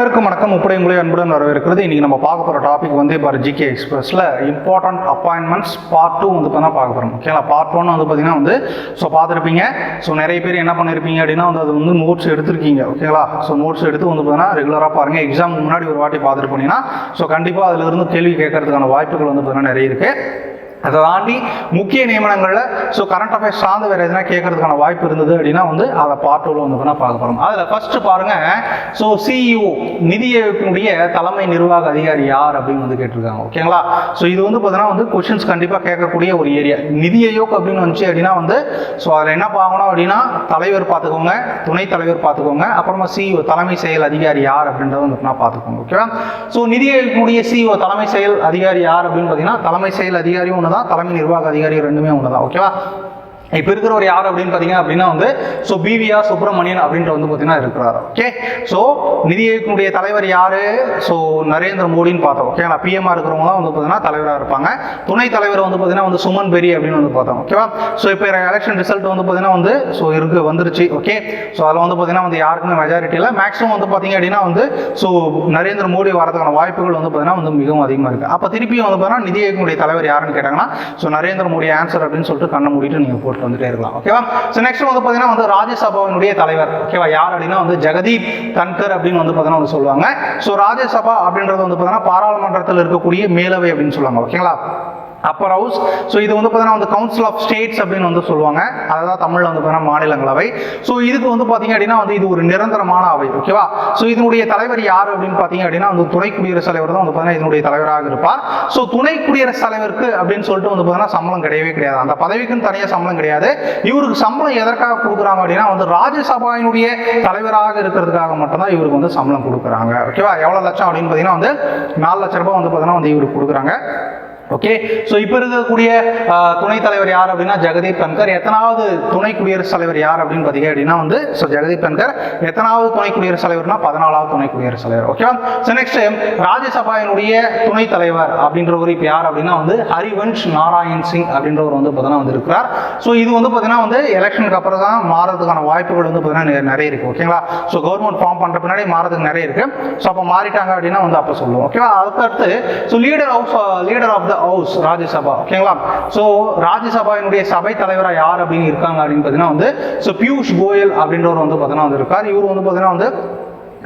அனைவருக்கும் வணக்கம். உப்படை உங்களை அன்புடன் வரவேற்கிறது. இன்னைக்கு நம்ம பார்க்க போகிற டாபிக் வந்து இப்போ ஜிகே எக்ஸ்பிரஸில் இம்பார்ட்டன்ட் அப்பாயின்மெண்ட்ஸ் பார்ட் டூ வந்து பார்த்தா பார்க்க போகிறோம் ஓகேங்களா பார்ட் ஒன் வந்து பார்த்தீங்கன்னா வந்து ஸோ பார்த்துருப்பீங்க. ஸோ நிறைய பேர் என்ன பண்ணியிருப்பீங்க அப்படின்னா வந்து அது வந்து நோட்ஸ் எடுத்திருக்கீங்க. ஓகேங்களா ஸோ நோட்ஸ் எடுத்து வந்து பார்த்தீங்கன்னா ரெகுலராக பாருங்கள் எக்ஸாம் முன்னாடி ஒரு வாட்டி பார்த்துட்டு போனீங்கன்னா ஸோ கண்டிப்பாக அதில் இருந்து கேள்வி கேட்கறதுக்கான வாய்ப்புகள் வந்து பார்த்தீங்கன்னா நிறைய இருக்குது அதை தாண்டி முக்கிய நியமனங்களில் ஸோ கரண்ட் அஃபேர்ஸ் சார்ந்து வேறு எதுனா கேட்கறதுக்கான வாய்ப்பு இருந்தது அப்படின்னா வந்து அதை பார்ட் டூவில் வந்து பார்க்க போகிறோம் அதில் ஃபர்ஸ்ட் பாருங்க ஸோ சிஇஓ நிதி தலைமை நிர்வாக அதிகாரி யார் அப்படின்னு வந்து கேட்டிருக்காங்க ஓகேங்களா ஸோ இது வந்து பார்த்தீங்கன்னா வந்து கொஷின்ஸ் கண்டிப்பாக கேட்கக்கூடிய ஒரு ஏரியா நிதி ஆயோக் அப்படின்னு வந்துச்சு அப்படின்னா வந்து ஸோ அதில் என்ன பார்க்கணும் அப்படின்னா தலைவர் பார்த்துக்கோங்க துணைத் தலைவர் பார்த்துக்கோங்க அப்புறமா சிஇஓ தலைமை செயல் அதிகாரி யார் அப்படின்றத வந்து பார்த்துக்கோங்க ஓகேவா ஸோ நிதி ஆயோக்கினுடைய சிஇஓ தலைமை செயல் அதிகாரி யார் அப்படின்னு பார்த்தீங்கன்னா தலைமை செயல் அதிகாரி ஒன்று தான் தலைமை நிர்வாக அதிகாரி ரெண்டுமே ஒன்று தான் ஓகேவா இப்போ இருக்கிறவர் யார் அப்படின்னு பார்த்தீங்க அப்படின்னா வந்து ஸோ பிவிஆர் சுப்பிரமணியன் அப்படின்ற வந்து பார்த்தீங்கன்னா இருக்கிறார். ஓகே ஸோ நிதி ஆயோக்கினுடைய தலைவர் யார்? ஸோ நரேந்திர மோடின்னு பார்த்தோம். ஓகேங்களா பிஎம்ஆர் இருக்கிறவங்களாம் வந்து பார்த்தீங்கன்னா தலைவராக இருப்பாங்க. துணைத் தலைவர் வந்து பார்த்தீங்கன்னா வந்து சுமன் பெரி அப்படின்னு வந்து பார்த்தோம். ஓகேவா ஸோ இப்போ எலெக்ஷன் ரிசல்ட் வந்து பார்த்தீங்கன்னா வந்து ஸோ இருக்கு வந்துருச்சு. ஓகே ஸோ அதில் வந்து பார்த்தீங்கன்னா வந்து யாருக்குமே மெஜாரிட்டி இல்லை. மேக்ஸிமம் வந்து பார்த்தீங்க அப்படின்னா வந்து ஸோ நரேந்திர மோடி வரதுக்கான வாய்ப்புகள் வந்து பார்த்தீங்கன்னா வந்து மிகவும் அதிகமாக இருக்குது அப்போ திருப்பியும் வந்து பார்த்தீங்கன்னா நிதி ஆயோக்கினுடைய தலைவர் யாருன்னு கேட்டாங்கன்னா ஸோ நரேந்திர மோடி ஆன்சர் அப்படின்னு சொல்லிட்டு கண்ணை மூடிட்டு நீங்கள் போட்டு வந்துட்டே இருக்கலாம். ஓகேவா ஸோ நெக்ஸ்ட் வந்து பார்த்தீங்கன்னா வந்து ராஜ்யசபாவினுடைய தலைவர். ஓகேவா யார் அப்படின்னா வந்து ஜெகதீப் தன்கர் அப்படின்னு வந்து பார்த்தீங்கன்னா வந்து சொல்லுவாங்க. ஸோ ராஜ்யசபா அப்படின்றது வந்து பார்த்தீங்கன்னா பாராளுமன்றத்தில் இருக்கக்கூடிய மேலவை அப்படின்னு சொல்லுவாங்க. ஓகேங்களா அப்பர் ஹவுஸ் ஸோ இது வந்து பார்த்தீங்கன்னா வந்து கவுன்சில் ஆஃப் ஸ்டேட்ஸ் அப்படின்னு வந்து சொல்லுவாங்க. அதாவது தமிழில் வந்து பார்த்தீங்கன்னா மாநிலங்களவை. ஸோ இதுக்கு வந்து பார்த்தீங்க அப்படின்னா வந்து இது ஒரு நிரந்தரமான அவை ஓகேவா ஸோ இதனுடைய தலைவர் யார் அப்படின்னு பார்த்தீங்க அப்படின்னா வந்து துணை குடியரசுத் தலைவர் தான் வந்து பார்த்தீங்கன்னா இதனுடைய தலைவராக இருப்பார். ஸோ துணை குடியரசுத் தலைவருக்கு அப்படின்னு சொல்லிட்டு வந்து பார்த்தீங்கன்னா சம்பளம் கிடையவே கிடையாது. அந்த பதவிக்குன்னு தனியாக சம்பளம் கிடையாது. இவருக்கு சம்பளம் எதற்காக கொடுக்குறாங்க அப்படின்னா வந்து ராஜ்யசபாவினுடைய தலைவராக இருக்கிறதுக்காக மட்டும்தான் இவருக்கு வந்து சம்பளம் கொடுக்குறாங்க ஓகேவா எவ்வளோ லட்சம் அப்படின்னு பார்த்தீங்கன்னா வந்து நாலு லட்ச ரூபாய் வந்து பார்த்தீங்கன்னா வந்து இவருக்கு கொடுக்குறாங்க. ஓகே ஸோ இப்போ இருக்கக்கூடிய துணைத் தலைவர் யார் அப்படின்னா ஜெகதீப் தன்கர். எத்தனாவது துணை குடியரசுத் தலைவர் யார் அப்படின்னு பார்த்தீங்க அப்படின்னா வந்து ஸோ ஜெகதீப் தன்கர். எத்தனாவது துணை குடியரசுத் தலைவர்னா பதினாலாவது துணை குடியரசுத் தலைவர். ஓகேவா ஸோ நெக்ஸ்ட் ராஜ்யசபாவினுடைய துணைத் தலைவர் அப்படின்றவர் இப்போ யார் அப்படின்னா வந்து ஹரிவன்ஷ் நாராயண் சிங் அப்படின்றவர் வந்து பார்த்தீங்கன்னா வந்து இருக்கிறார் ஸோ இது வந்து பார்த்தீங்கன்னா வந்து எலெக்ஷனுக்கு அப்புறம் தான் மாறதுக்கான வாய்ப்புகள் வந்து பார்த்தீங்கன்னா நிறைய இருக்கு. ஓகேங்களா ஸோ கவர்மெண்ட் ஃபார்ம் பண்ணுற பின்னாடி மாறதுக்கு நிறைய இருக்கு. ஸோ அப்போ மாறிட்டாங்க அப்படின்னா வந்து அப்போ சொல்லுவோம். ஓகேவா அதுக்கடுத்து so leader of leader of the house Rajya Sabha. ஓகேங்களா? ஸோ ராஜ்யசபாவினுடைய சபை தலைவராக யார் அப்படின்னு இருக்காங்க அப்படின்னு பார்த்தீங்கன்னா வந்து ஸோ பியூஷ் கோயல் அப்படின்றவர் வந்து பார்த்தீங்கன்னா வந்து இருக்கார். இவர் வந்து பார்த்தீங்கன்னா வந்து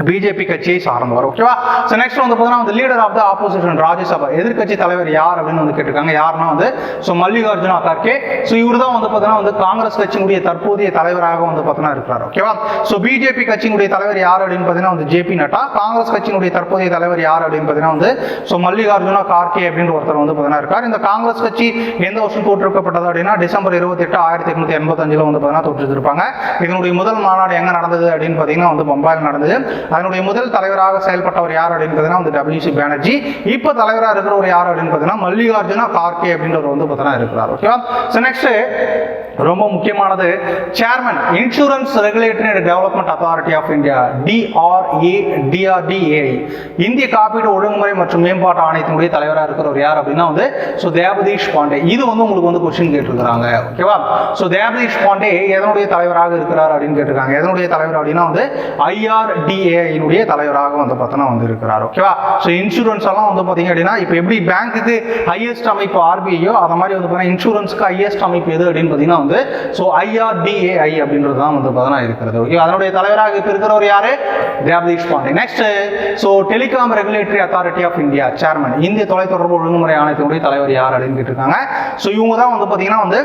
பிஜேபி கட்சியை சார்ந்தவர் ஓகேவா ஸோ நெக்ஸ்ட் வந்து பார்த்தீங்கன்னா வந்து leader of the opposition Rajya Sabha. எதிர்கட்சி தலைவர் யார் அப்படின்னு வந்து கேட்டிருக்காங்க. யாருன்னா வந்து ஸோ மல்லிகார்ஜுனா கார்கே. ஸோ இவர் தான் வந்து பார்த்தீங்கன்னா வந்து காங்கிரஸ் கட்சியினுடைய தற்போதைய தலைவராக வந்து பார்த்தீங்கன்னா இருக்கிறார் ஓகேவா ஸோ பிஜேபி கட்சியினுடைய தலைவர் யார் அப்படின்னு பார்த்தீங்கன்னா வந்து ஜேபி நட்டா. காங்கிரஸ் கட்சியினுடைய தற்போதைய தலைவர் யார் அப்படின்னு பார்த்தீங்கன்னா வந்து ஸோ மல்லிகார்ஜுனா கார்கே அப்படின்ற ஒருத்தர் வந்து பார்த்தீங்கன்னா இருக்கார். இந்த காங்கிரஸ் கட்சி எந்த வருஷம் தோற்றுவிக்கப்பட்டது அப்படின்னா டிசம்பர் இருபத்தி எட்டு ஆயிரத்தி எட்நூத்தி எண்பத்தஞ்சில் வந்து பார்த்தீங்கன்னா தோற்றுருப்பாங்க இதனுடைய முதல் மாநாடு எங்கே நடந்தது அப்படின்னு பார்த்தீங்கன்னா வந்து பம்பாயில் நடந்தது. அதனுடைய முதல் தலைவராக செயல்பட்டவர் யார் அப்படின்னு பார்த்தீங்கன்னா வந்து டபிள்யூசி பானர்ஜி இப்போ தலைவராக இருக்கிறவர் யார் அப்படின்னு பார்த்தீங்கன்னா மல்லிகார்ஜுனா கார்கே அப்படின்றவர் வந்து பார்த்தீங்கன்னா இருக்கிறார். ஓகேவா ஸோ நெக்ஸ்ட் ரொம்ப முக்கியமானது chairman insurance regulatory and development authority of India TRA TRDAI இந்திய காப்பீடு ஒழுங்குமுறை மற்றும் மேம்பாட்டு ஆணையத்தினுடைய தலைவராக இருக்கிறவர் யார் அப்படின்னா வந்து ஸோ தேவதீஷ் பாண்டே. இது வந்து உங்களுக்கு வந்து கொஸ்டின் கேட்டிருக்கிறாங்க. ஓகேவா ஸோ தேவதீஷ் பாண்டே எதனுடைய தலைவராக இருக்கிறார் அப்படின்னு கேட்டிருக்காங்க. எதனுடைய தலைவர் அப்படின்னா வந்து ஐஆர்டிஏனுடைய தலைவராக வந்து பார்த்தோன்னா வந்து இருக்கிறார் ஓகேவா ஸோ இன்சூரன்ஸ் எல்லாம் வந்து பார்த்தீங்க அப்படின்னா இப்போ எப்படி பேங்க்குக்கு ஹையஸ்ட் அமைப்பு ஆர்பிஐயோ அந்த மாதிரி வந்து பார்த்தீங்கன்னா இன்சூரன்ஸ்க்கு ஹையஸ்ட் அமைப்பு எது அப்படின்னு பார்த்தீங்கன்னா வந்து ஸோ ஐஆர்டிஏஐ அப்படின்றது தான் வந்து பார்த்தீங்கன்னா இருக்கிறது ஓகே அதனுடைய தலைவராக இப்போ இருக்கிறவர் யாரு? Jagadish Pandey. Next so telecom regulatory authority of India chairman இந்திய தொலைத்தொடர்பு ஒழுங்குமுறை ஆணையத்தினுடைய தலைவர் யார் அப்படின்னு கேட்டிருக்காங்க. ஸோ இவங்க தான் வந்து பார்த்தீங்கன்னா வந்து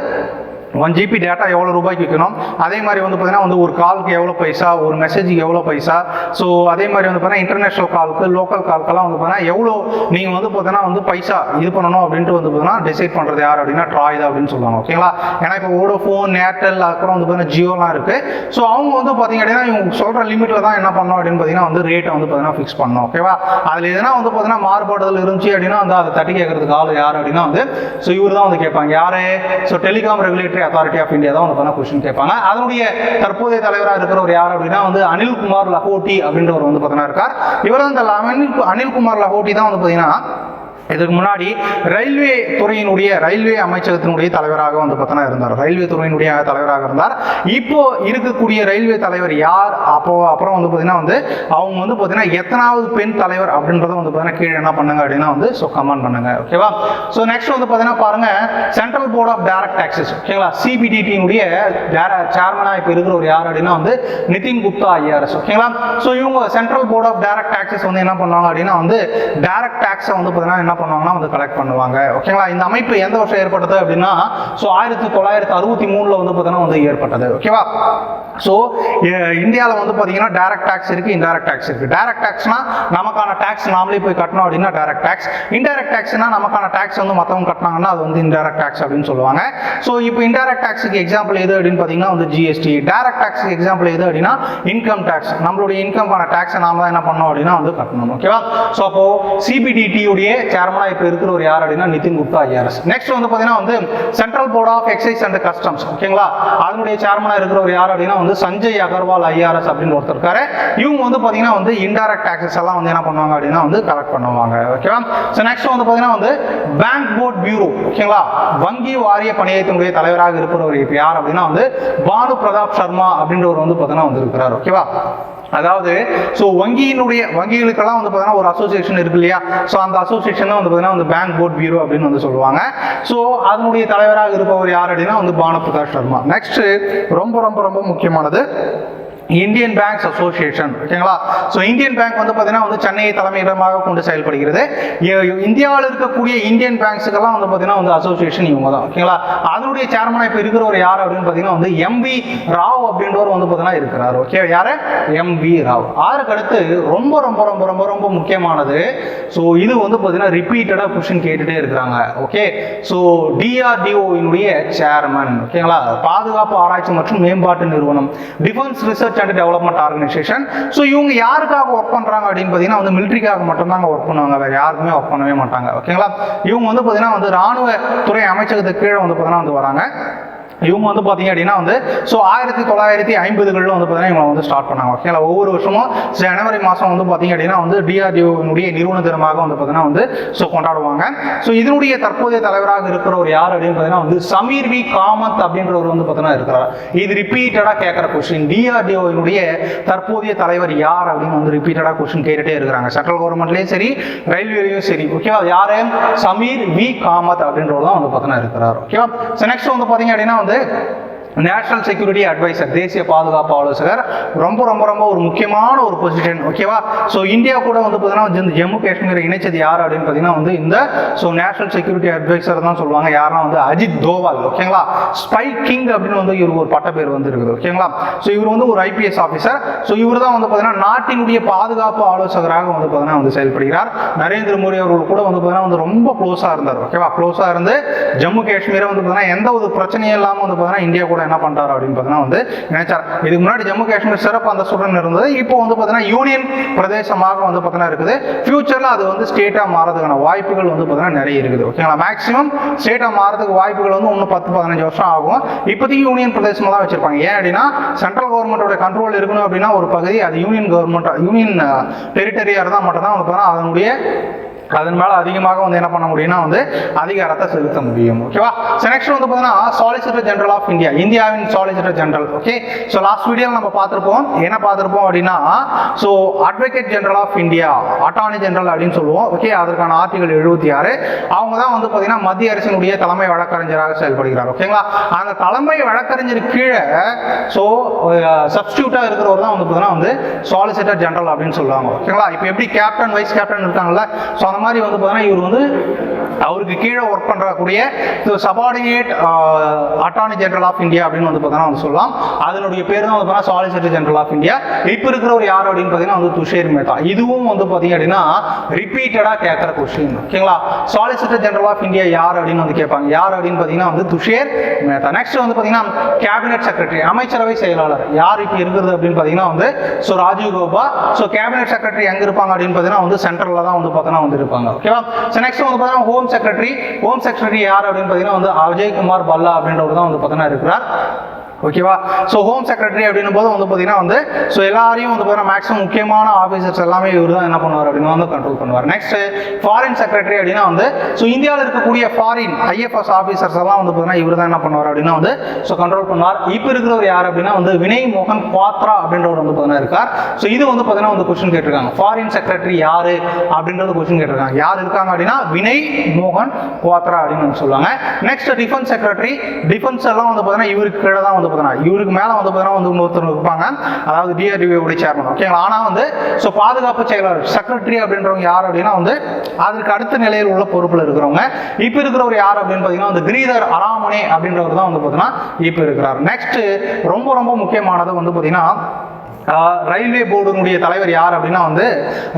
ஒன் ஜிபி டேட்டா எவ்வளோ ரூபாய்க்கு விற்கணும் அதே மாதிரி வந்து பார்த்தீங்கன்னா வந்து ஒரு காலுக்கு எவ்வளோ பைசா ஒரு மெசேஜுக்கு எவ்வளோ பைசா? ஸோ அதே மாதிரி வந்து பார்த்தீங்கன்னா இன்டர்நேஷனல் காலுக்கு லோக்கல் கால்க்கெல்லாம் வந்து பார்த்தீங்கன்னா எவ்வளோ நீங்கள் வந்து பார்த்தீங்கன்னா வந்து பைசா இது பண்ணணும் அப்படின்ட்டு வந்து பார்த்தீங்கன்னா டிசைட் பண்ணுறது யார் அப்படின்னா ட்ராய் தான் அப்படின்னு சொல்லுவாங்க ஓகேங்களா ஏன்னா இப்போ வோடோஃபோன் ஏர்டெல் அப்புறம் வந்து பார்த்தீங்கன்னா ஜியோலாம் இருக்குது ஸோ அவங்க வந்து பார்த்தீங்க அப்படின்னா இவங்க சொல்கிற லிமிட்டில் தான் என்ன பண்ணணும் அப்படின்னு பார்த்தீங்கன்னா வந்து ரேட்டை வந்து பார்த்தீங்கன்னா ஃபிக்ஸ் பண்ணணும் ஓகேவா அதில் எதனா வந்து பார்த்தீங்கன்னா மாறுபாடுதல் இருந்துச்சு அப்படின்னா வந்து அதை தட்டி கேட்கறதுக்கு ஆள் யார் அப்படின்னா வந்து ஸோ இவர் தான் வந்து கேட்பாங்க. யார்? So telecom regulator authority of India தான் வந்து கொஸ்டின் கேட்பாங்க. அதனுடைய தற்போதைய தலைவராக இருக்கிறவர் யார் அப்படின்னா வந்து அனில்குமார் லஹோட்டி அப்படின்றவர் வந்து பார்த்தீங்கன்னா இருக்கார். இவர் அந்த அனில் அனில்குமார் லஹோட்டி தான் வந்து பார்த்தீங்கன்னா இதுக்கு முன்னாடி ரயில்வே துறையினுடைய ரயில்வே அமைச்சகத்தினுடைய தலைவராக வந்து பார்த்தோன்னா இருந்தார். ரயில்வே துறையினுடைய தலைவராக இருந்தார். இப்போ இருக்கக்கூடிய ரயில்வே தலைவர் யார்? அப்போ அப்புறம் வந்து பார்த்தீங்கன்னா வந்து அவங்க வந்து பார்த்தீங்கன்னா எத்தனாவது பெண் தலைவர் அப்படின்றத வந்து பார்த்தீங்கன்னா கீழே என்ன பண்ணுங்க அப்படின்னா வந்து ஸோ கமெண்ட் பண்ணுங்க. ஓகேவா ஸோ நெக்ஸ்ட் வந்து பார்த்தீங்கன்னா பாருங்க central board of direct taxes ஓகேங்களா சிபிடிடியினுடைய சேர்மனாக இப்போ இருக்கிறவர் யார் அப்படின்னா வந்து நிதின் குப்தா ஐஆர்எஸ் ஓகேங்களா ஸோ இவங்க central board of direct taxes வந்து என்ன பண்ணுவாங்க அப்படின்னா வந்து டைரக்ட் டாக்ஸை வந்து பார்த்தீங்கன்னா என்ன பண்ணுவாங்கன்னா வந்து கலெக்ட் பண்ணுவாங்க. ஓகேங்களா இந்த அமைப்பு எந்த வருஷம் ஏற்பட்டது அப்படின்னா ஸோ ஆயிரத்தி தொள்ளாயிரத்தி அறுபத்தி மூணில் வந்து பார்த்தீங்கன்னா வந்து ஏற்பட்டது. ஓகேவா ஸோ இந்தியாவில் வந்து பார்த்தீங்கன்னா டைரக்ட் டேக்ஸ் இருக்கு இன்டைரக்ட் டேக்ஸ் இருக்கு. டைரக்ட் டாக்ஸ்னா நமக்கான டேக்ஸ் நாமளே போய் கட்டணும் அப்படின்னா டேரக்ட் டேக்ஸ் இன்டைரக்ட் டேக்ஸ்னா நமக்கான டேக்ஸ் வந்து மற்றவங்க கட்டினாங்கன்னா அது வந்து இன்டைரக்ட் டேக்ஸ் அப்படின்னு சொல்லுவாங்க. ஸோ இப்போ இன்டைரக்ட் டேக்ஸுக்கு எக்ஸாம்பிள் எது அப்படின்னு பார்த்தீங்கன்னா வந்து ஜிஎஸ்டி டேரக்ட் டேக்ஸுக்கு எக்ஸாம்பிள் எது அப்படின்னா இன்கம் டேக்ஸ் நம்மளுடைய இன்கம்கான டேக்ஸை நாம தான் என்ன பண்ணோம் அப்படின்னா வந்து கட்டணும். ஓகேவா ஸோ அப்போ சிபிடிடியுடைய சேர் சேர்மனாக இப்போ இருக்கிற ஒரு யார் அப்படின்னா நிதின் குப்தா ஐஆர்எஸ் நெக்ஸ்ட் வந்து பார்த்தீங்கன்னா வந்து central board of excise and customs ஓகேங்களா? அதனுடைய சேர்மனாக இருக்கிற ஒரு யார் அப்படின்னா வந்து சஞ்சய் அகர்வால் ஐஆர்எஸ் அப்படின்னு ஒருத்தர் இருக்காரு. இவங்க வந்து பார்த்தீங்கன்னா வந்து இன்டைரக்ட் டாக்ஸஸ் எல்லாம் வந்து என்ன பண்ணுவாங்க அப்படின்னா வந்து கலெக்ட் பண்ணுவாங்க ஓகேவா ஸோ நெக்ஸ்ட் வந்து பார்த்தீங்கன்னா வந்து பேங்க் போர்ட் பியூரோ ஓகேங்களா? வங்கி வாரிய பணியத்தினுடைய தலைவராக இருக்கிறவர் இப்போ யார் அப்படின்னா வந்து பானு பிரதாப் சர்மா அப்படின்றவர் வந்து பார்த்தீங்கன்னா வந்து இருக்கிறார் ஓகேவா அதாவது ஸோ வங்கியினுடைய வங்கிகளுக்கெல்லாம் வந்து பார்த்தீங்கன்னா ஒரு அசோசியேஷன் இருக்கு இல்லையா? ஸோ அந்த அசோசியேஷன் தான் வந்து பார்த்தீங்கன்னா வந்து பேங்க் போர்ட் பியூரோ அப்படின்னு வந்து சொல்லுவாங்க. ஸோ அதனுடைய தலைவராக இருப்பவர் யார் அப்படின்னா வந்து பானு பிரகாஷ் சர்மா. நெக்ஸ்ட் ரொம்ப ரொம்ப ரொம்ப முக்கியமானது இந்தியன் பேங்க்ஸ் அசோசியேஷன் ஓகேங்களா? ஸோ இந்தியன் பேங்க் வந்து பார்த்தீங்கன்னா வந்து சென்னையை தலைமையிடமாக கொண்டு செயல்படுகிறது. இந்தியாவில் இருக்கக்கூடிய இந்தியன் பேங்க்ஸுக்கெல்லாம் வந்து பார்த்தீங்கன்னா வந்து அசோசியேஷன் இவங்க தான் ஓகேங்களா? அதனுடைய சேர்மனாக இப்போ இருக்கிறவர் யார் அப்படின்னு பார்த்தீங்கன்னா வந்து எம்வி ராவ் அப்படின்றவர் வந்து பார்த்தீங்கன்னா இருக்கிறார் ஓகே? யார்? எம்வி ராவ். ஆறுக்கு அடுத்து ரொம்ப ரொம்ப ரொம்ப ரொம்ப ரொம்ப முக்கியமானது ஸோ இது வந்து பார்த்தீங்கன்னா ரிப்பீட்டடாக கொஷின் கேட்டுகிட்டே இருக்கிறாங்க ஓகே? ஸோ டிஆர்டிஓவினுடைய சேர்மன் ஓகேங்களா? பாதுகாப்பு ஆராய்ச்சி மற்றும் மேம்பாட்டு நிறுவனம் defence research and development organisation so இவங்க யாருக்காக ஒர்க் பண்ணுறாங்க அப்படின்னு பார்த்தீங்கன்னா வந்து மிலிட்ரிக்காக மட்டும்தாங்க ஒர்க் பண்ணுவாங்க. வேறு யாருக்குமே ஒர்க் பண்ணவே மாட்டாங்க. ஓகேங்களா இவங்க வந்து பார்த்தீங்கன்னா வந்து ராணுவ துறை அமைச்சகத்துக்கு கீழே வந்து பார்த்தீங்கன்னா வந்து வராங்க. இவங்க வந்து பார்த்தீங்க அப்படின்னா வந்து ஸோ ஆயிரத்தி தொள்ளாயிரத்தி ஐம்பதுகளில் வந்து பார்த்தீங்கன்னா இவங்க வந்து ஸ்டார்ட் பண்ணாங்க ஓகேங்களா ஒவ்வொரு வருஷமும் ஜனவரி மாதம் வந்து பார்த்தீங்க அப்படின்னா வந்து டிஆர்டிஓனுடைய நிறுவன தினமாக வந்து பார்த்தீங்கன்னா வந்து ஸோ கொண்டாடுவாங்க. ஸோ இதனுடைய தற்போதைய தலைவராக இருக்கிறவர் யார் அப்படின்னு பார்த்தீங்கன்னா வந்து சமீர் வி காமத் அப்படின்றவர் வந்து பார்த்தீங்கன்னா இருக்கிறார். இது ரிப்பீட்டடாக கேட்குற கொஸ்டின் டிஆர்டிஓனுடைய தற்போதைய தலைவர் யார் அப்படின்னு வந்து ரிப்பீட்டடாக கொஸ்டின் கேட்டுகிட்டே இருக்கிறாங்க. சென்ட்ரல் கவர்மெண்ட்லேயும் சரி ரயில்வேலையும் சரி ஓகேவா யாரு? சமீர் வி காமத் அப்படின்றவர் தான் வந்து பார்த்தீங்கன்னா இருக்கிறார் ஓகேவா ஸோ நெக்ஸ்ட் வந்து பார்த்தீங்க அப்படின்னா வந்து நேஷனல் செக்யூரிட்டி அட்வைசர் தேசிய பாதுகாப்பு ஆலோசகர். ரொம்ப ரொம்ப ரொம்ப ஒரு முக்கியமான ஒரு பொசிஷன் ஓகேவா ஸோ இந்தியா கூட வந்து பார்த்தீங்கன்னா இந்த ஜம்மு காஷ்மீரை இணைச்சது யார் அப்படின்னு பார்த்தீங்கன்னா வந்து இந்த ஸோ நேஷனல் செக்யூரிட்டி அட்வைசர் தான் சொல்லுவாங்க. யாருன்னா வந்து அஜித் தோவால் ஓகேங்களா ஸ்பை கிங் அப்படின்னு வந்து இவருக்கு ஒரு பட்ட பேர் வந்து இருக்குது ஓகேங்களா ஸோ இவர் வந்து ஒரு ஐபிஎஸ் ஆஃபீஸர் ஸோ இவர் தான் வந்து பார்த்தீங்கன்னா நாட்டினுடைய பாதுகாப்பு ஆலோசகராக வந்து பார்த்தீங்கன்னா வந்து செயல்படுகிறார். நரேந்திர மோடி அவர்கள் கூட வந்து பார்த்தீங்கன்னா வந்து ரொம்ப க்ளோஸாக இருந்தார் ஓகேவா க்ளோஸாக இருந்து ஜம்மு காஷ்மீரை வந்து பார்த்தீங்கன்னா எந்த ஒரு பிரச்சனையும் இல்லாமல் வந்து பார்த்தீங்கன்னா இந்தியா கூட என்ன பண்றாரு அப்படின்னு பார்த்தீங்கன்னா வந்து நினைச்சார். இதுக்கு முன்னாடி ஜம்மு காஷ்மீர் சிறப்பு அந்த சுடன் இருந்தது. இப்போ வந்து பார்த்தீங்கன்னா யூனியன் பிரதேசமாக வந்து பார்த்தீங்கன்னா இருக்குது. ஃபியூச்சரில் அது வந்து ஸ்டேட்டாக மாறதுக்கான வாய்ப்புகள் வந்து பார்த்தீங்கன்னா நிறைய இருக்குது. ஓகேங்களா மேக்ஸிமம் ஸ்டேட்டாக மாறதுக்கு வாய்ப்புகள் வந்து இன்னும் பத்து பதினஞ்சு வருஷம் ஆகும். இப்போதைக்கு யூனியன் பிரதேசமாக தான் வச்சிருப்பாங்க. ஏன் அப்படின்னா சென்ட்ரல் கவர்மெண்ட்டோட கண்ட்ரோல் இருக்கணும் அப்படின்னா ஒரு பகுதி அது யூனியன் கவர்மெண்ட் யூனியன் டெரிட்டரியாக இருந்தால் மட்டும்தான் வந்து பார்த்தீங்கன்னா அதனுடைய அதன் மேல அதிகமாக வந்து என்ன பண்ண முடியும்னா வந்து அதிகாரத்தை செலுத்த முடியும் ஓகேவா ஸோ நெக்ஸ்ட் வந்து பார்த்தீங்கன்னா சாலிசிட்டர் ஜெனரல் ஆஃப் இந்தியா இந்தியாவின் solicitor general okay so last வீடியோவில் நம்ம பார்த்துருப்போம். என்ன பார்த்துருப்போம் அப்படின்னா so advocate general of India attorney general அப்படின்னு சொல்லுவோம் ஓகே அதற்கான ஆர்டிகல் எழுபத்தி ஆறு. அவங்க தான் வந்து பார்த்தீங்கன்னா மத்திய அரசினுடைய தலைமை வழக்கறிஞராக செயல்படுகிறார் ஓகேங்களா அந்த தலைமை வழக்கறிஞர் கீழே ஸோ சப்ஸ்டியூட்டாக இருக்கிறவர் தான் வந்து பார்த்தீங்கன்னா வந்து சாலிசிட்டர் ஜெனரல் அப்படின்னு சொல்லுவாங்க ஓகேங்களா இப்போ எப்படி கேப்டன் வைஸ் கேப்டன் இருக்காங்கல்ல ஸோ அந்த மாதிரி வந்து பார்த்தீங்கன்னா இவர் வந்து அவருக்கு கீழே work பண்ணுறக்கூடிய subordinate attorney general of India அப்படின்னு வந்து பார்த்தீங்கன்னா வந்து சொல்லலாம். அதனுடைய பேர் தான் வந்து பார்த்தீங்கன்னா சாலிசிட்டர் ஜெனரல் ஆஃப் இந்தியா இப்போ இருக்கிறவர் யார் அப்படின்னு பார்த்தீங்கன்னா வந்து துஷேர் மேத்தா. இதுவும் வந்து பார்த்தீங்க அப்படின்னா ரிப்பீட்டடாக கேட்குற கொஸ்டின் ஓகேங்களா சாலிசிட்டர் ஜெனரல் ஆஃப் இந்தியா யார் அப்படின்னு வந்து கேட்பாங்க யார் அப்படின்னு பார்த்தீங்கன்னா வந்து துஷேர் மேத்தா. நெக்ஸ்ட் வந்து பார்த்தீங்கன்னா கேபினெட் செக்ரட்டரி அமைச்சரவை செயலாளர். யார் இப்போ இருக்கிறது அப்படின்னு பார்த்தீங்கன்னா வந்து so Rajiv Gauba. So cabinet secretary எங்கே இருப்பாங்க அப்படின்னு பார்த்தீங்கன்னா வந்து சென்ட்ரலில் தான் வந்து பார்த்தீங்கன்னா வந்து இருப்பாங்க ஓகேவா ஸோ நெக்ஸ்ட் வந்து பார்த்தீங்கன்னா ஹோம் செக்ரட்டரி ஹோம் செக்ரட்டரி யார் அப்படின்னு பார்த்தீங்கன்னா வந்து அஜய் குமார் பல்லா அப்படின்றவர் தான் வந்து பார்த்தீங்கன்னா இருக்கிறார். ஓகேவா? ஸோ ஹோம் செக்ரட்டரி அப்படின்னும் போது வந்து பார்த்தீங்கன்னா வந்து ஸோ எல்லாரையும் வந்து பார்த்தீங்கன்னா மேக்ஸிமம் முக்கியமான ஆஃபீஸர்ஸ் எல்லாமே இவர் தான் என்ன பண்ணுவார் அப்படின்னு வந்து கண்ட்ரோல் பண்ணுவார். நெக்ஸ்ட் ஃபாரின் செக்ரட்டரி அப்படின்னா வந்து ஸோ இந்தியாவில் இருக்கக்கூடிய ஃபாரின் ஐஎஃப்எஸ் ஆஃபீஸர்ஸ் எல்லாம் வந்து பார்த்தீங்கன்னா இவர் தான் என்ன பண்ணுவார் அப்படின்னா வந்து ஸோ கண்ட்ரோல் பண்ணுவார். இப்போ இருக்கிறவர் யார் அப்படின்னா வந்து வினய் மோகன் குவாத்ரா அப்படின்றவர் வந்து பார்த்தீங்கன்னா இருக்கார். ஸோ இது வந்து பார்த்தீங்கன்னா வந்து கொஸ்டின் கேட்டிருக்காங்க. ஃபாரின் செக்ரட்டரி யார் அப்படின்றது கொஸ்டின் கேட்டிருக்காங்க. யார் இருக்காங்க அப்படின்னா வினய் மோகன் குவாத்ரா அப்படின்னு வந்து சொல்லுவாங்க. நெக்ஸ்ட் டிஃபென்ஸ் செக்ரட்டரி டிஃபென்ஸ் எல்லாம் வந்து பார்த்தீங்கன்னா இவருக்கு கீழே தான் வந்து பார்த்தீங்கன்னா இவருக்கு மேலே வந்து பார்த்தீங்கன்னா வந்து இன்னொருத்தர் இருப்பாங்க. அதாவது டிஆர்டிஓடைய சேர்மன் ஓகேங்களா ஆனால் வந்து ஸோ பாதுகாப்பு செயலாளர் செக்ரட்டரி அப்படின்றவங்க யார் அப்படின்னா வந்து அதற்கு அடுத்த நிலையில் உள்ள பொறுப்பில் இருக்கிறவங்க. இப்போ இருக்கிறவர் யார் அப்படின்னு பார்த்தீங்கன்னா வந்து கிரீதர் அராமனே அப்படின்றவர் தான் வந்து பார்த்தீங்கன்னா இப்போ இருக்கிறார். நெக்ஸ்ட் ரொம்ப ரொம்ப முக்கியமானது வந்து பார்த்தீங்கன்னா ரயில்வே போர்டுனுடைய தலைவர் யார் அப்படின்னா வந்து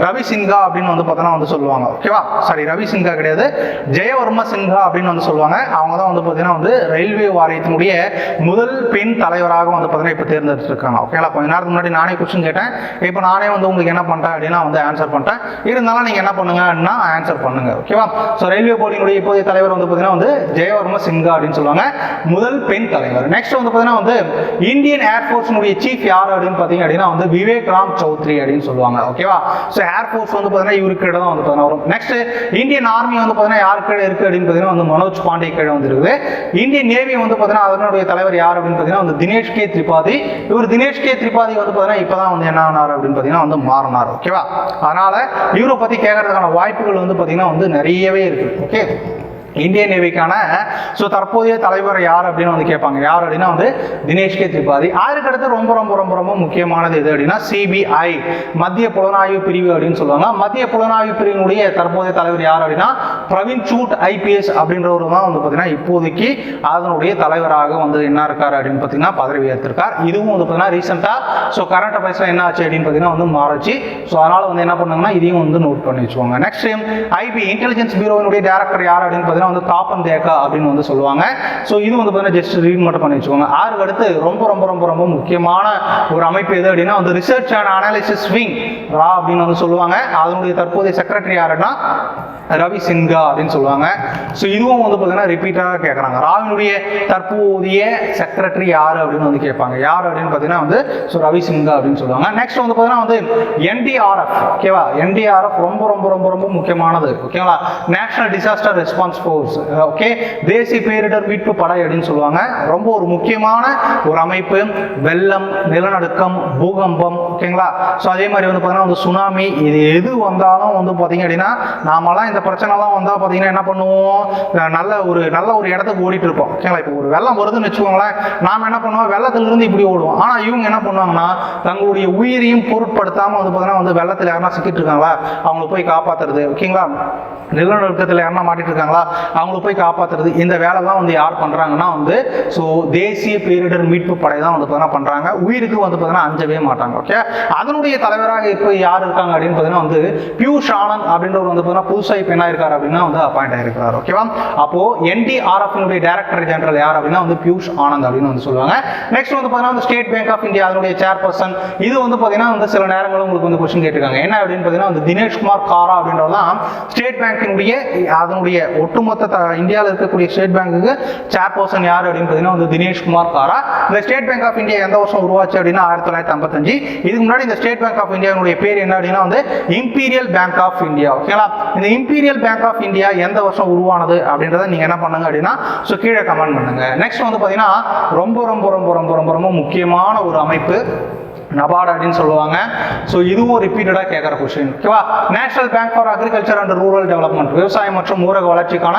ரவி சின்ஹா அப்படின்னு வந்து பார்த்தோன்னா வந்து சொல்லுவாங்க. ஓகேவா? சாரி ரவி சின்ஹா கிடையாது. ஜெயவர்ம சின்ஹா அப்படின்னு வந்து சொல்லுவாங்க. அவங்க தான் வந்து பார்த்தீங்கன்னா வந்து ரயில்வே வாரியத்தினுடைய முதல் பெண் தலைவராக வந்து பார்த்தீங்கன்னா இப்போ தேர்ந்தெடுத்துருக்காங்க. ஓகேங்களா? கொஞ்ச நேரத்துக்கு முன்னாடி நானே கொஸ்டின் கேட்டேன். இப்போ நானே வந்து உங்களுக்கு என்ன பண்ணிட்டேன் அப்படின்னா வந்து ஆன்சர் பண்ணிட்டேன். இருந்தாலும் நீங்கள் என்ன பண்ணுங்கன்னா ஆன்சர் பண்ணுங்க. ஓகேவா? ஸோ ரயில்வே போர்டினுடைய இப்போதைய தலைவர் வந்து பார்த்தீங்கன்னா வந்து ஜெயவர்ம சின்ஹா அப்படின்னு சொல்லுவாங்க. முதல் பெண் தலைவர். நெக்ஸ்ட் வந்து பார்த்தீங்கன்னா வந்து இந்தியன் ஏர்ஃபோர்ஸினுடைய சீஃப் யார் அப்படின்னு பார்த்தீங்க அப்படின்னா வந்து விவேக் ராம் சௌத்ரி அப்படின்னு சொல்லுவாங்க ஓகேவா ஸோ ஏர்ஃபோர்ஸ் வந்து பார்த்தீங்கன்னா இவருக்கு கீழே தான் வந்து பார்த்தீங்கன்னா வரும். நெக்ஸ்ட் இந்தியன் ஆர்மி வந்து பார்த்தீங்கன்னா யார் கீழே இருக்குது அப்படின்னு பார்த்தீங்கன்னா வந்து மனோஜ் பாண்டே கீழே வந்து இருக்குது இந்தியன் நேவி வந்து பார்த்தீங்கன்னா அதனுடைய தலைவர் யார் அப்படின்னு பார்த்தீங்கன்னா வந்து தினேஷ் கே திரிபாதி. இவர் தினேஷ் கே திரிபாதி வந்து பார்த்தீங்கன்னா இப்போ தான் வந்து என்ன ஆனார் அப்படின்னு பார்த்தீங்கன்னா வந்து மாறினார் ஓகேவா அதனால இவரை பற்றி கேட்கறதுக்கான வாய்ப்புகள் வந்து பார்த்தீங்கன்னா வந்து நிறையவே இருக்குது ஓகே இந்தியன் நேவிக்கான ஸோ தற்போதைய தலைவர் யார் அப்படின்னு வந்து கேட்பாங்க. யார் அப்படின்னா வந்து தினேஷ் கே திரிபாதி. அதுக்கு அடுத்து ரொம்ப ரொம்ப ரொம்ப ரொம்ப முக்கியமானது எது அப்படின்னா சிபிஐ மத்திய புலனாய்வு பிரிவு அப்படின்னு சொல்லுவாங்க. மத்திய புலனாய்வு பிரிவினுடைய தற்போதைய தலைவர் யார் அப்படின்னா பிரவீன் சூட் ஐபிஎஸ் அப்படின்றவர் தான் வந்து பார்த்தீங்கன்னா இப்போதைக்கு அதனுடைய தலைவராக வந்து என்ன இருக்கார் அப்படின்னு பார்த்தீங்கன்னா பதவி ஏற்றிருக்கார் இதுவும் வந்து பார்த்தீங்கன்னா ரீசெண்டாக ஸோ கரண்ட் அஃபேர்ஸில் என்ன ஆச்சு அப்படின்னு பார்த்தீங்கன்னா வந்து மாறுச்சு. ஸோ அதனால் வந்து என்ன பண்ணுங்கன்னா இதையும் வந்து நோட் பண்ணி வச்சுக்கோங்க. நெக்ஸ்ட் ஐபி இன்டெலிஜென்ஸ் பியூரோவினுடைய டேரக்டர் யார் அப்படின்னு பார்த்தீங்கன்னா வந்து காப்பன் தேக்கா அப்படின்னு வந்து சொல்லுவாங்க. ஸோ இது வந்து பார்த்தீங்கன்னா ஜஸ்ட் ரீட் மட்டும் பண்ணி வச்சுக்கோங்க. ஆறு அடுத்து ரொம்ப ரொம்ப ரொம்ப ரொம்ப முக்கியமான ஒரு அமைப்பு எது அப்படின்னா வந்து ரிசர்ச் அண்ட் அனாலிசிஸ் விங் ரா அப்படின்னு வந்து சொல்லுவாங்க. அதனுடைய தற்போதைய செக்ரட்டரி யாருன்னா ரவி சின்ஹா அப்படின்னு சொல்லுவாங்க. ஸோ இதுவும் வந்து பார்த்தீங்கன்னா ரிப்பீட்டாக கேட்குறாங்க ராவினுடைய தற்போதைய செக்ரட்டரி யார் அப்படின்னு வந்து கேட்பாங்க. யார் அப்படின்னு பார்த்தீங்கன்னா வந்து ஸோ ரவி சின்ஹா அப்படின்னு சொல்லுவாங்க. நெக்ஸ்ட் வந்து பார்த்தீங்கன்னா வந்து என்டிஆர்எஃப் ஓகேவா என்டிஆர்எஃப் ரொம்ப ரொம்ப ரொம்ப ரொம்ப முக்கியமானது. ஓகேங்களா national disaster response force okay தேசிய பேரிடர் மீட்பு படை அப்படின்னு சொல்லுவாங்க. ரொம்ப ஒரு முக்கியமான ஒரு அமைப்பு. வெள்ளம் நிலநடுக்கம் பூகம்பம் ஓகேங்களா ஸோ அதே மாதிரி வந்து பார்த்தீங்கன்னா வந்து சுனாமி இது எது வந்தாலும் வந்து பார்த்தீங்க அப்படின்னா நாமெல்லாம் இந்த பிரச்சனைலாம் வந்தால் பார்த்தீங்கன்னா என்ன பண்ணுவோம்? நல்ல ஒரு நல்ல ஒரு இடத்துக்கு ஓடிட்டு இருப்போம் ஓகேங்களா இப்போ ஒரு வெள்ளம் வருதுன்னு வச்சுக்கோங்களேன் நாம் என்ன பண்ணுவோம்? வெள்ளத்திலிருந்து இப்படி ஓடுவோம். ஆனால் இவங்க என்ன பண்ணுவாங்கன்னா தங்களுடைய உயிரையும் பொருட்படுத்தாமல் வந்து பார்த்தீங்கன்னா வந்து வெள்ளத்தில் யாருன்னா சிக்கிட்டு இருக்காங்களா அவங்கள போய் காப்பாத்துறது ஓகேங்களா நிலநடுக்கத்தில் யாருன்னா மாட்டிட்டு இருக்காங்களா அவங்கள போய் காப்பாத்துறது. இந்த வேலைலாம் வந்து யார் பண்ணுறாங்கன்னா வந்து ஸோ தேசிய பேரிடர் மீட்பு படை தான் வந்து பார்த்தீங்கன்னா பண்ணுறாங்க உயிருக்கு வந்து பார்த்தீங்கன்னா அஞ்சவே மாட்டாங்க ஓகே அதனுடைய தலைவராக இப்போ யார் இருக்காங்க அப்படின்னு பார்த்தீங்கன்னா வந்து பியூஷ் ஆனந்த் அப்படின்றவர் வந்து பார்த்தீங்கன்னா புதுசாக இப்போ என்ன இருக்கார் அப்படின்னா வந்து அப்பாயிண்ட் ஆயிருக்காரு ஓகேவா அப்போ என்டிஆர்எஃப்னுடைய டைரக்டர் ஜெனரல் யார் அப்படின்னா வந்து பியூஷ் ஆனந்த் அப்படின்னு வந்து சொல்லுவாங்க. நெக்ஸ்ட் வந்து பார்த்தீங்கன்னா வந்து ஸ்டேட் பேங்க் ஆஃப் இந்தியா அதனுடைய சேர்பர்சன் இது வந்து பார்த்தீங்கன்னா வந்து சில நேரங்களும் உங்களுக்கு வந்து கொஸ்டின் கேட்டிருக்காங்க. என்ன அப்படின்னு பார்த்தீங்கன்னா வந்து தினேஷ்குமார் காரா அப்படின்றவர் தான் ஸ்டேட் பேங்கினுடைய அதனுடைய ஒட்டுமொத்த ஒட்டுமொத்த இந்தியாவில் இருக்கக்கூடிய ஸ்டேட் பேங்க்குக்கு சேர்பர்சன் யார் அப்படின்னு பார்த்தீங்கன்னா வந்து தினேஷ்குமார் காரா. இந்த ஸ்டேட் பேங்க் ஆஃப் இந்தியா எந்த வருஷம் உருவாச்சு அப்படின்னா ஆயிரத்தி தொள்ளாயிரத்தி ஐம்பத்தஞ்சு. இதுக்கு முன்னாடி இந்த ஸ்டேட் பேங்க் ஆஃப் இந்தியாவுடைய பேர் என்ன அப்படின்னா வந்து இம்பீரியல் பேங்க் ஆஃப் இந்தியா. ஓகேங்களா இந்த இம்பீரியல் பேங்க் ஆஃப் இந்தியா எந்த வருஷம் உருவானது அப்படின்றத நீங்க என்ன பண்ணுங்க அப்படின்னா ஸோ கீழே கமெண்ட் பண்ணுங்க. நெக்ஸ்ட் வந்து பார்த்தீங்கன்னா ரொம்ப ரொம்ப ரொம்ப ரொம்ப ரொம்ப ரொம்ப முக்கியமான ஒரு அமைப்பு நபார்டு அப்படின்னு சொல்லுவாங்க. ஸோ இதுவும் ரிப்பீட்டடாக கேட்குற கொஸ்டின் ஓகேவா national bank for agriculture and rural development விவசாயம் மற்றும் ஊரக வளர்ச்சிக்கான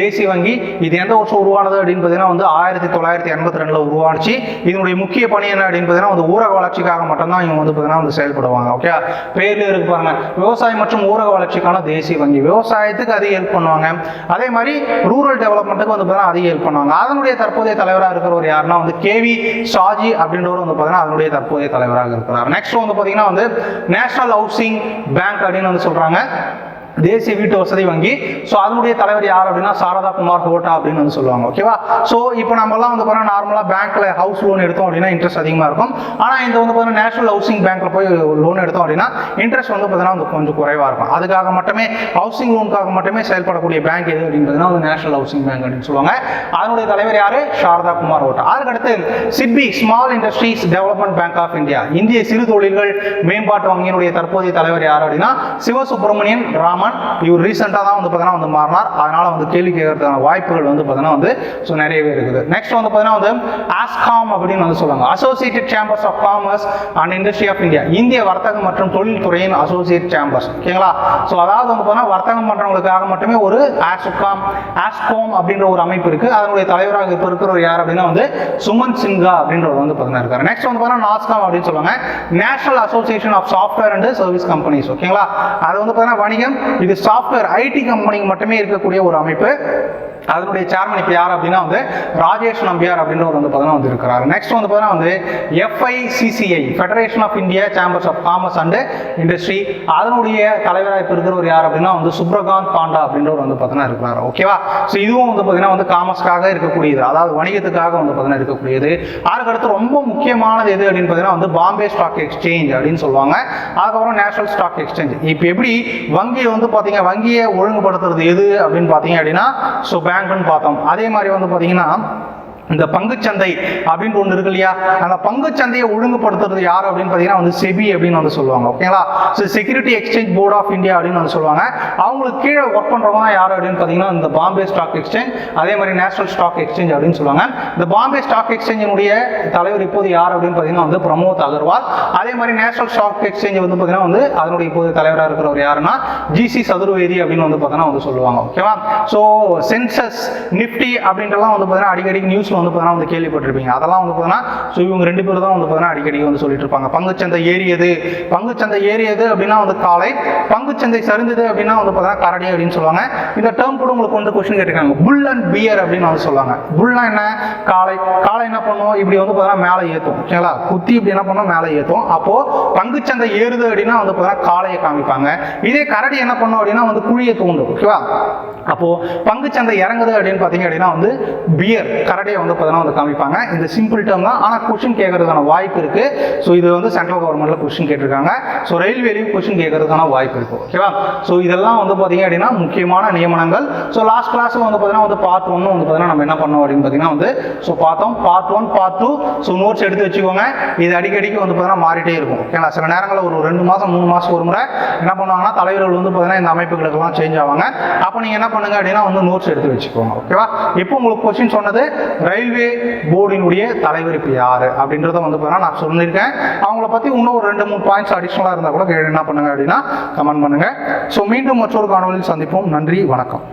தேசிய வங்கி இது எந்த வருஷம் உருவானது அப்படின்னு பார்த்தீங்கன்னா வந்து ஆயிரத்தி தொள்ளாயிரத்தி எண்பத்தி ரெண்டில் உருவாச்சு இதனுடைய முக்கிய பணி என்ன அப்படின்னு பார்த்தீங்கன்னா வந்து ஊரக வளர்ச்சிக்காக மட்டும்தான் இவங்க வந்து பார்த்தீங்கன்னா வந்து செயல்படுவாங்க. ஓகே பேர்ல இருக்கு பாருங்க. விவசாயம் மற்றும் ஊரக வளர்ச்சிக்கான தேசிய வங்கி. விவசாயத்துக்கு அதிக ஹெல்ப் பண்ணுவாங்க. அதே மாதிரி ரூரல் டெவலப்மெண்ட்டுக்கு வந்து பார்த்தீங்கன்னா அதிக ஹெல்ப் பண்ணுவாங்க. அதனுடைய தற்போதைய தலைவராக இருக்கிறவர் யாருன்னா வந்து கேவி ஷாஜி அப்படின்றவர் வந்து பார்த்தீங்கன்னா அதனுடைய தற்போதைய தலைவர். தலைவராக இருக்கிறார். நெக்ஸ்ட் வந்து பார்த்தீங்கன்னா வந்து நேஷனல் ஹவுசிங் பேங்க் அப்படின்னு வந்து சொல்றாங்க. தேசிய வீட்டு வசதி வங்கி. ஸோ அதனுடைய தலைவர் யார் அப்படின்னா சாரதா குமார் ஹோட்டா அப்படின்னு வந்து சொல்லுவாங்க ஓகேவா ஸோ இப்போ நம்மலாம் வந்து பார்த்தீங்கன்னா நார்மலாக பேங்க்ல ஹவுஸ் லோன் எடுத்தோம் அப்படின்னா இன்ட்ரெஸ்ட் அதிகமாக இருக்கும். ஆனால் இந்த வந்து பார்த்தீங்கன்னா நேஷனல் ஹவுசிங் பேங்க்ல போய் லோன் எடுத்தோம் அப்படின்னா இன்ட்ரெஸ்ட் வந்து பார்த்தீங்கன்னா வந்து கொஞ்சம் குறைவாக இருக்கும். அதுக்காக மட்டுமே ஹவுசிங் லோனுக்காக மட்டுமே செயல்படக்கூடிய பேங்க் எது அப்படின்றதுனா வந்து நேஷனல் ஹவுசிங் பேங்க் அப்படின்னு சொல்லுவாங்க. அதனுடைய தலைவர் யாரு? சாரதா குமார் ஹோட்டா. அதுக்கடுத்து SIDBI small industries development bank of India இந்திய சிறு தொழில்கள் மேம்பாட்டு வங்கியினுடைய தற்போதைய தலைவர் யார் அப்படின்னா சிவசுப்பிரமணியன் ராமன் இவர் ரீசெண்டாக தான் வந்து பார்த்தீங்கன்னா வந்து மாறினார். அதனால் வந்து கேள்வி கேட்கறதுக்கான வாய்ப்புகள் வந்து பார்த்தீங்கன்னா வந்து ஸோ நிறையவே இருக்குது. நெக்ஸ்ட் வந்து பார்த்தீங்கன்னா வந்து ஆஸ்காம் அப்படின்னு வந்து சொல்லுவாங்க. Associated chambers of commerce and industry of India இந்திய வர்த்தகம் மற்றும் தொழில் துறையின் அசோசியேட் சேம்பர்ஸ் ஓகேங்களா? ஸோ அதாவது வந்து பார்த்தீங்கன்னா வர்த்தகம் பண்ணுறவங்களுக்காக மட்டுமே ஒரு ஆஸ்காம் ஆஸ்கோம் அப்படின்ற ஒரு அமைப்பு இருக்கு. அதனுடைய தலைவராக இப்போ இருக்கிறவர் யார் அப்படின்னா வந்து சுமன் சின்ஹா அப்படின்றவர் வந்து பார்த்தீங்கன்னா இருக்காரு. நெக்ஸ்ட் வந்து பார்த்தீங்கன்னா நாஸ்காம் அப்படின்னு சொல்லுவாங்க. National association of software and service companies ஓகேங்களா? அது வந்து பார்த்தீங்கன்னா வணிகம் இது சாஃப்ட்வேர் ஐடி கம்பெனிக்கு மட்டுமே இருக்கக்கூடிய ஒரு அமைப்பு. அதனுடைய சேர்மன் இப்போ யார் அப்படின்னா வந்து ராஜேஷ் நம்பியார் அப்படின்றவர் வந்து பார்த்தீங்கன்னா வந்து இருக்கிறார். நெக்ஸ்ட் வந்து பார்த்தீங்கன்னா வந்து FICCI federation of India chambers of commerce and industry அதனுடைய தலைவராக இப்போ இருக்கிறவர் யார் அப்படின்னா வந்து சுப்ரகாந்த் பாண்டா அப்படின்றவர் வந்து பார்த்தீங்கன்னா இருக்கிறார். ஓகேவா ஸோ இதுவும் வந்து பார்த்தீங்கன்னா வந்து காமர்ஸ்க்காக இருக்கக்கூடியது. அதாவது வணிகத்துக்காக வந்து பார்த்தீங்கன்னா இருக்கக்கூடியது. அதுக்கடுத்து ரொம்ப முக்கியமானது எது அப்படின்னு பார்த்தீங்கன்னா வந்து பாம்பே ஸ்டாக் எக்ஸ்சேஞ்ச் அப்படின்னு சொல்லுவாங்க. அதுக்கப்புறம் நேஷனல் ஸ்டாக் எக்ஸ்சேஞ்ச் இப்போ எப்படி வங்கியை வந்து பார்த்தீங்க வங்கியை ஒழுங்குபடுத்துறது எது அப்படின்னு பார்த்தீங்க அப்படின்னா ஸோ பேங்க்னு பார்த்தோம். அதே மாதிரி வந்து பார்த்தீங்கன்னா இந்த பங்குச்சந்தை அப்படின்னு ஒன்று இருக்கு இல்லையா? அந்த பங்குச்சந்தையை ஒழுங்குபடுத்துறது யார் அப்படின்னு பார்த்தீங்கன்னா வந்து செபி அப்படின்னு வந்து சொல்லுவாங்க. ஓகேங்களா? So security exchange board of India அப்படின்னு வந்து சொல்லுவாங்க. அவங்களுக்கு கீழே ஒர்க் பண்ணுறவங்க யார் அப்படின்னு பார்த்தீங்கன்னா இந்த பாம்பே ஸ்டாக் எக்ஸ்சேஞ்ச் அதே மாதிரி நேஷனல் ஸ்டாக் எக்ஸ்சேஞ்ச் அப்படின்னு சொல்லுவாங்க. இந்த பாம்பே ஸ்டாக் எக்ஸ்சேஞ்சினுடைய தலைவர் இப்போது யார் அப்படின்னு பார்த்தீங்கன்னா வந்து பிரமோத் அகர்வால். அதே மாதிரி நேஷனல் ஸ்டாக் எக்ஸ்சேஞ்ச் வந்து பார்த்தீங்கன்னா வந்து அதனுடைய இப்போது தலைவராக இருக்கிறவர் யாருன்னா ஜிசி சதுர்வேதி அப்படின்னு வந்து பார்த்தீங்கன்னா வந்து சொல்லுவாங்க. ஓகேவா? ஸோ சென்சஸ் நிஃப்டி அப்படின்றலாம் வந்து பார்த்தீங்கன்னா அடிக்கடி நியூஸ்ல வந்து பார்த்தீங்கன்னா வந்து கேள்விப்பட்டிருப்பீங்க. அதெல்லாம் வந்து பார்த்தீங்கன்னா ஸோ இவங்க ரெண்டு பேரும் தான் வந்து பார்த்தீங்கன்னா அடிக்கடி வந்து சொல்லிட்டு இருப்பாங்க. பங்குச்சந்தை ஏறியது. பங்குச்சந்தை ஏறியது அப்படின்னா வந்து காலை பங்குச்சந்தை சரிந்தது அப்படின்னா வந்து பார்த்தீங்கன்னா கரடி அப்படின்னு சொல்லுவாங்க. இந்த டேர்ம் கூட உங்களுக்கு வந்து கொஸ்டின் கேட்டிருக்காங்க. புல் அண்ட் பியர் அப்படின்னு வந்து சொல்லுவாங்க. புல்னா என்ன? காலை காலை என்ன பண்ணும்? இப்படி வந்து பார்த்தீங்கன்னா மேலே ஏற்றும் சரிங்களா? குத்தி இப்படி என்ன பண்ணும்? மேலே ஏற்றும் அப்போ பங்குச்சந்தை ஏறுது அப்படின்னா வந்து பார்த்தீங்கன்னா காளையை காமிப்பாங்க. இதே கரடி என்ன பண்ணும் அப்படின்னா வந்து குழியை தூண்டும். ஓகேவா? அப்போ பங்குச்சந்தை இறங்குது அப்படின்னு பார்த்தீங்க அப்படின்னா வந்து பியர் கரடியை வந்து பார்த்தீங்கன்னா வந்து காமிப்பாங்க. இந்த சிம்பிள் டேர்ம் தான். ஆனால் கொஷின் கேட்கறதுக்கான வாய்ப்பு இருக்கு. ஸோ இது வந்து சென்ட்ரல் கவர்மெண்ட்ல கொஷின் கேட்டிருக்காங்க. ஸோ ரயில்வேலையும் கொஷின் கேட்கறதுக்கான வாய்ப்பு இருக்கு. ஓகேவா ஸோ இதெல்லாம் வந்து பார்த்தீங்க அப்படின்னா முக்கியமான நியமனங்கள். ஸோ லாஸ்ட் கிளாஸ்ல வந்து பார்த்தீங்கன்னா வந்து பார்ட் ஒன்று வந்து பார்த்தீங்கன்னா நம்ம என்ன பண்ணோம் அப்படின்னு பார்த்தீங்கன்னா வந்து ஸோ பார்த்தோம். Part one part two so notes எடுத்து வச்சுக்கோங்க. இது அடிக்கடிக்கு வந்து பார்த்தீங்கன்னா மாறிட்டே இருக்கும். ஓகேங்களா சில நேரங்களில் ஒரு ரெண்டு மாதம் மூணு மாதம் ஒரு முறை என்ன பண்ணுவாங்கன்னா தலைவர்கள் வந்து பார்த்தீங்கன்னா இந்த அமைப்புகளுக்கெல்லாம் சேஞ்ச் ஆவாங்க. அப்போ நீங்கள் என்ன பண்ணுங்க அப்படின்னா வந்து நோட்ஸ் எடுத்து வச்சுக்கோங்க. ஓகேவா இப்போ உங்களுக்கு கொஸ்டின் சொன்னது ரயில்வே போர்டினுடைய தலைவர் இப்போ யார் அப்படின்றத வந்து பார்த்தீங்கன்னா நான் சொல்லியிருக்கேன். அவங்கள பற்றி இன்னும் ஒரு ரெண்டு மூணு பாயிண்ட்ஸ் அடிஷ்னலாக இருந்தால் கூட என்ன பண்ணுங்க அப்படின்னா கமெண்ட் பண்ணுங்கள் ஸோ மீண்டும் மற்றொரு காணொலியில் சந்திப்போம். நன்றி வணக்கம்.